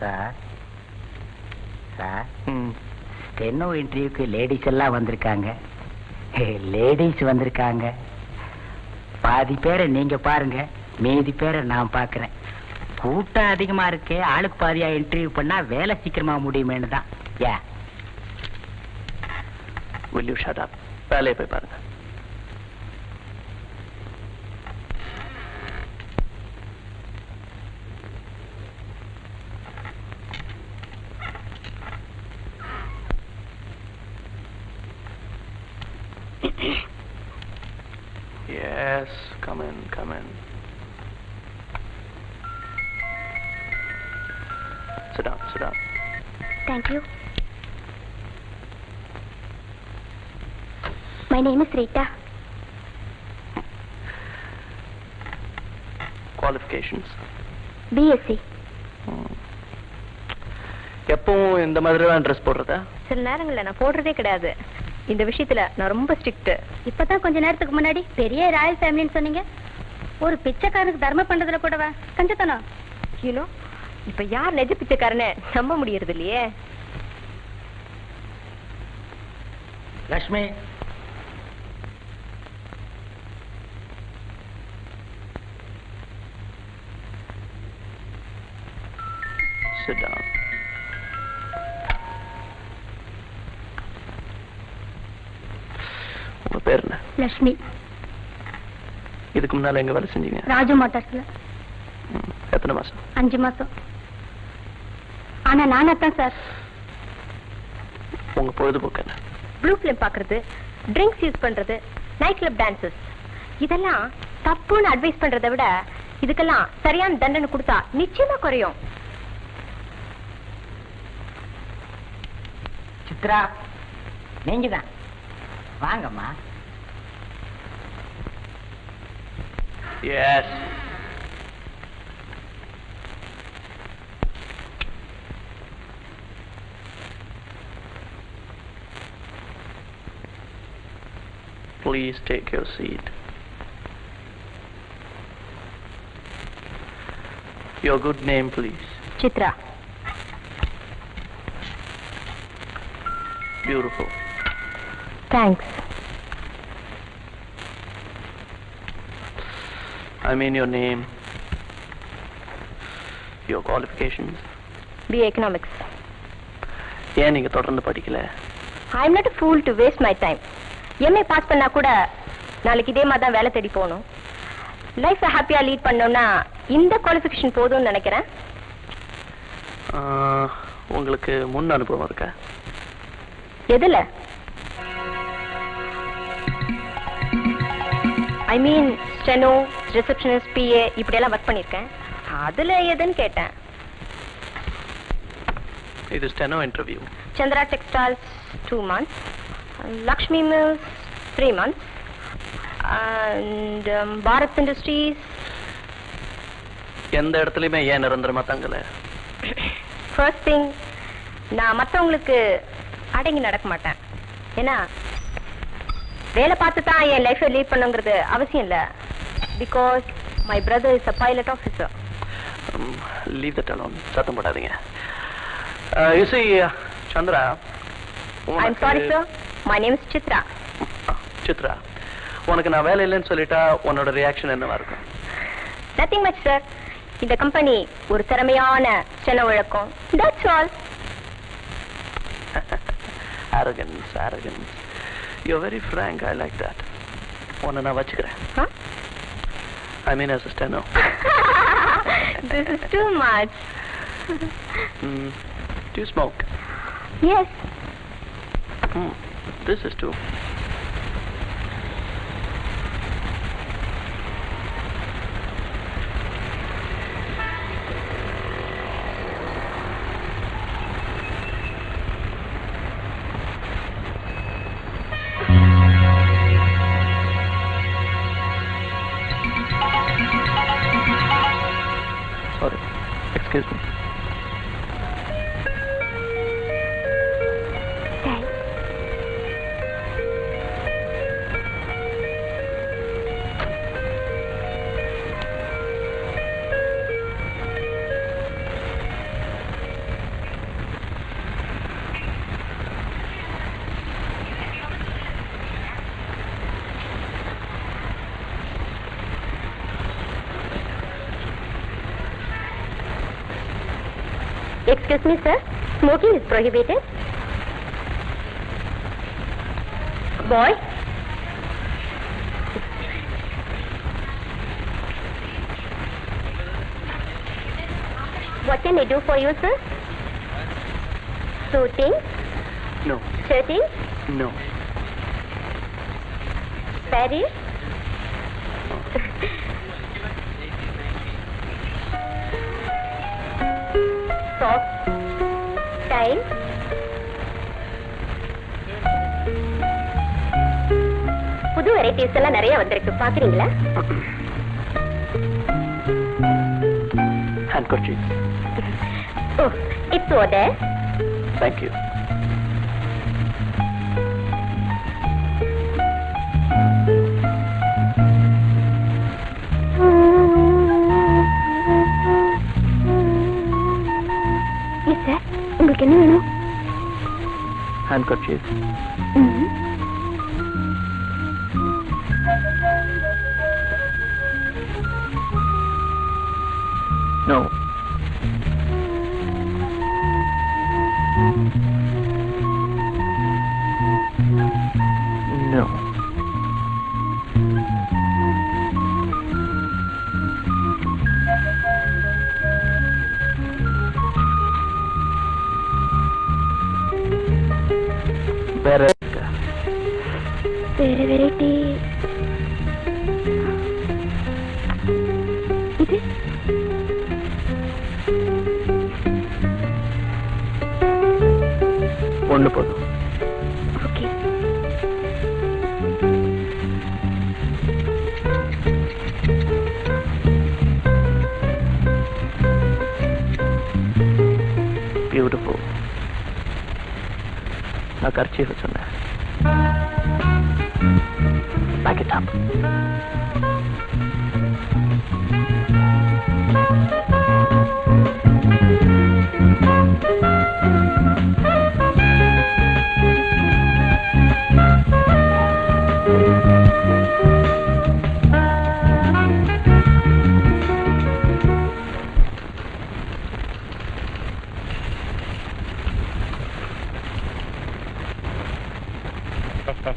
Sir. Sir. Steno இன்டர்வியூக்கு ladies எல்லாம் வந்திருக்காங்க. லேடிஸ் வந்திருக்காங்க. பாதி பேரை நீங்க பாருங்க. மீதி பேரை நான் பார்க்கறேன் கூட்டம் அதிகமா இருக்கே ஆளுக்கு பாதியா இன்டர்வியூ பண்ணா வேலை சீக்கிரமா முடியுமேனு தான். ஏ வேலையை போய் பாருங்க. Sit down sit down Thank you. My name is Rita. qualifications? BSc. எப்பவும் இந்த மாதிரி தான் ட்ரெஸ் போடுறதா? சில நேரங்கள்ல நான் போடுறதே கிடையாது. இந்த விஷயத்துல நான் ரொம்ப ஸ்ட்ரிக்ட் இப்பதான் கொஞ்ச நேரத்துக்கு முன்னாடி பெரிய ராயல் ஃபேமிலின்னு சொன்னீங்க. ஒரு பிச்சைக்காரனுக்கு தர்மம் பண்றதுல கூடவா கஞ்சத்தனம். யூனோ இப்ப யார் நெஜ பிச்சைக்காரன்னு நம்ப முடியறது இல்லையே லக்ஷ்மி. Sit down. உங்க பேர் என்ன? லட்சுமி இதுக்கு முன்னால எங்க வேலை செஞ்சீங்க? ராஜு மோட்டார்ஸ்ல எத்தனை மாசம்? அஞ்சு மாசம். ஆனா நானா தான் சார் உங்க பொழுதுபோக்கு என்ன? ப்ளூ ஃபிலிம் பாக்குறது ட்ரிங்க்ஸ் யூஸ் பண்றது நைட் கிளப் டான்சஸ் இதெல்லாம் தப்புன்னு அட்வைஸ் பண்றதை விட இதுக்கெல்லாம் சரியான தண்டனை கொடுத்தா நிச்சயமா குறையும். சித்ரா நீங்க தான் வாங்கம்மா. Yes Please take your seat. Your good name, please. Chitra Beautiful. Thanks I mean your name, your qualifications. B economics ஏன் நீங்க தொடர்ந்து படிக்கல I am not fool to waste my time MA pass பண்ணா கூட நாளைக்கு இதே மாதிரி தான் வேலை தேடி போகணும். லைஃப்பை ஹாப்பியா லீட் பண்ணோம்னா இந்த குவாலிஃபிகேஷன் போதும்னு நினைக்கிறேன். உங்களுக்கு முன் அனுபவம் இருக்கா? எதுல? I mean steno receptionist PA இப்படியெல்லாம் ஒர்க் பண்ணியிருக்கேன். அதுல எதுன்னு கேட்டேன். இது steno interview Chandra textiles two months Lakshmi mills three months and Bharat industries. எந்த இடத்துலயுமே ஏன் நிரந்தரமா தங்கல? ஃபர்ஸ்ட் திங் நான் மற்றவங்களுக்கு அடங்கி நடக்க மாட்டேன். ஏன்னா வேலை பார்த்து தான் என் லைஃப்பை லீட் பண்ணுங்கிறது அவசியம் இல்லை. Because my brother is a pilot officer leave that alone சத்தம் போடாதீங்க. You Chandra I am sorry sir my name is Chitra Chitra உனக்கு நான் வேலை இல்லைன்னு சொல்லிட்டா உன்னோட ரியாக்ஷன் என்னவா இருக்கும்? நத்திங் மச் சார் இந்த கம்பெனி ஒரு திறமையான சென்னை வழக்கம். That's all arrogance arrogance. You're very frank i like that. உன்னை நான் வச்சுக்கிறேன். I mean as a steno this is too much do you smoke? Yes mm, this is too Excuse me, sir. Smoking is prohibited. Boy? What can I do for you, sir? Shooting? No. Shirting? No. Paris? Socks, tie. புது varieties எல்லாம் நிறைய வந்திருக்கு பாக்குறீங்களா Handkerchief. Oh it's other Thank you. handkerchief. Mm -hmm. ஒண்ணு போதும் beautiful நான் kerchief சொன்னேன்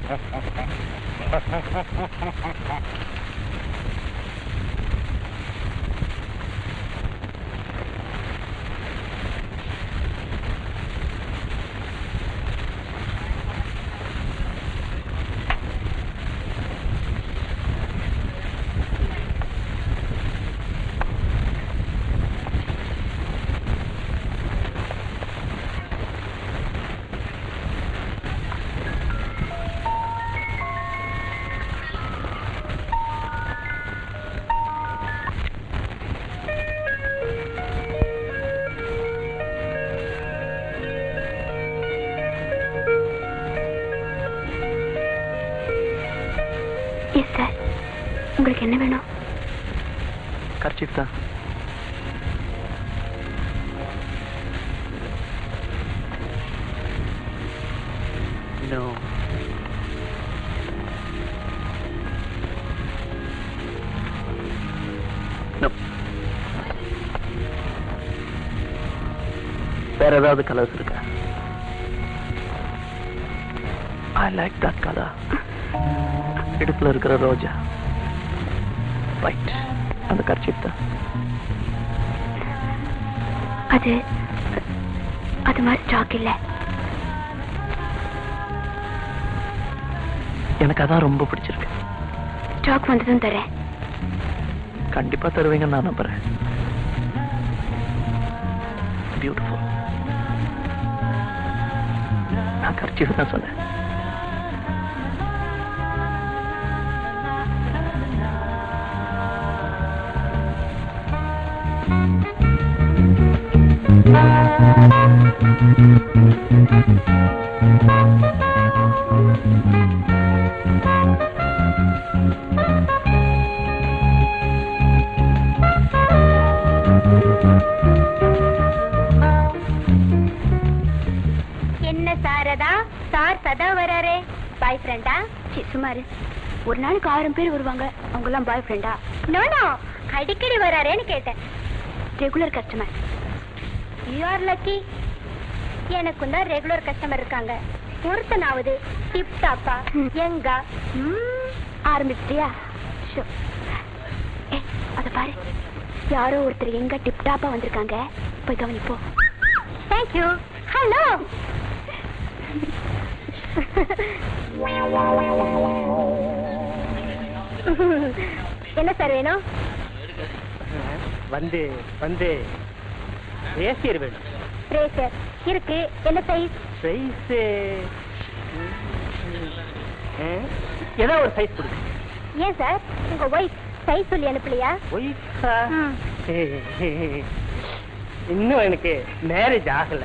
pack it up yes kerchief தான். No. No. வேற ஏதாவது கலர்ஸ் இருக்கா? ஐ லைக் தட் கலர் இடுப்புல இருக்கிற ரோஜா. ரைட் அந்த கர்ச்சீஃப் தான் அது அது மாதிரி ஸ்டாக் இல்ல. எனக்கு அதான் ரொம்ப பிடிச்சிருக்கு. ஸ்டாக் வந்ததும் தரேன். கண்டிப்பா தருவீங்கன்னு நான் நம்புறேன். பியூட்டிஃபுல் நான் கர்ச்சீஃப் தான் சொன்னேன். என்ன சாரதா? சார் சதா வராரே. பாய் ஃப்ரெண்டா சுமாரு ஒரு நாளைக்கு ஆயிரம் பேர் வருவாங்க. அவங்க எல்லாம் பாய் ஃப்ரெண்டா நோ நோ அடிக்கடி வராரேன்னு கேட்டேன். Regular customer you are lucky எனக்கும் தான் ரெகுலர் கஸ்டமர் இருக்காங்க. ஒருத்தனாவது டிப் டாப்பா எங்க ஆரம்பிச்சிட்டியா? அத பாரு. யாரோ ஒருத்தர் எங்க டிப் டாப்பா வந்திருக்காங்க. போய் கவனிப்போ. தேங்க்யூ ஹலோ என்ன சார் வேணும்? வந்து வந்து. ஏசியர் வேணும். ரேசர் இருக்கு. என்ன சைஸ் சைஸ் ஏதோ ஒரு சைஸ் கொடுங்க ஏன் சார் உங்க ஒய்ஃப் சைஸ் சொல்லி அனுப்பலையா? ஒய்ஃபா. இன்னும் எனக்கு மேரேஜ் ஆகல.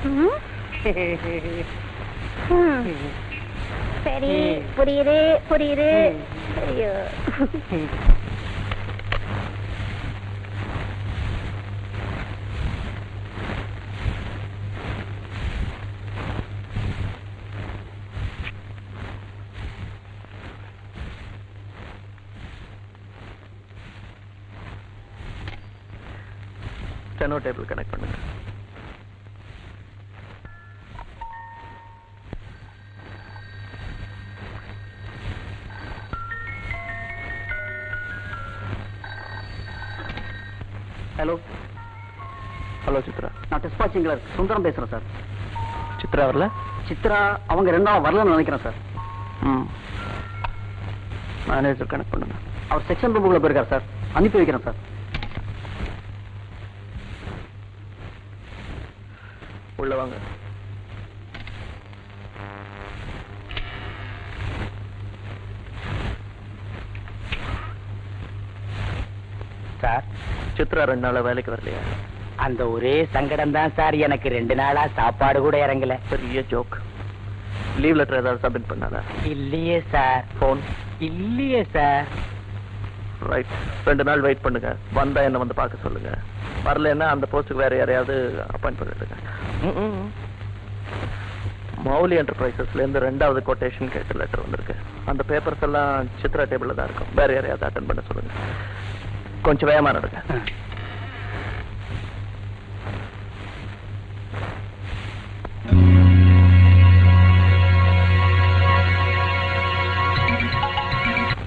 சரி புரியுது புரியுது. ஐயோ. ஸ்டெனோ டேபிள் கனெக்ட் பண்ணுங்க. Hello hello Chitra. நான் டிஸ்பாச்சிங்களர் சுந்தரம் பேசுறேன் சார் சித்ரா வரல? சித்ரா அவங்க ரெண்டாவது வரலன்னு நினைக்கிறேன் சார் ம். மேனேஜர் கனெக்ட் பண்ணுங்க. அவர் செக்ஷன் ரூமுக்குள்ள போயிருக்கார் சார் அனுப்பி வைக்கிறேன் சார் உள்ள வாங்க சார்? சித்ரா ரெண்டு நாளா வேலைக்கு வரலையா? அந்த ஒரே சங்கடம் தான் சார். எனக்கு ரெண்டு நாளா சாப்பாடு கூட இறங்கல. பெரிய ஜோக். லீவ் லெட்டர் ஏதாவது சப்மிட் பண்ணாதா? இல்லையே சார். ஃபோன் இல்லையே சார். ரைட் ரெண்டு நாள் வெயிட் பண்ணுங்க. வந்தா என்ன வந்து பார்க்க சொல்லுங்க. வரலன்னா அந்த போஸ்ட்டுக்கு வேற யாரையாவது அப்பாயிண்ட் பண்ணிடுங்க. மௌலி என்டர்பிரைசஸ்லேருந்து ரெண்டாவது கொட்டேஷன் கேட்டு லெட்டர் வந்திருக்கு. அந்த பேப்பர்ஸ் எல்லாம் சித்ரா டேபிளில் தான் இருக்கும். வேறு யாரையாவது அட்டன் பண்ண சொல்லுங்கள் கொஞ்சம் வேகமாக இருக்கேன்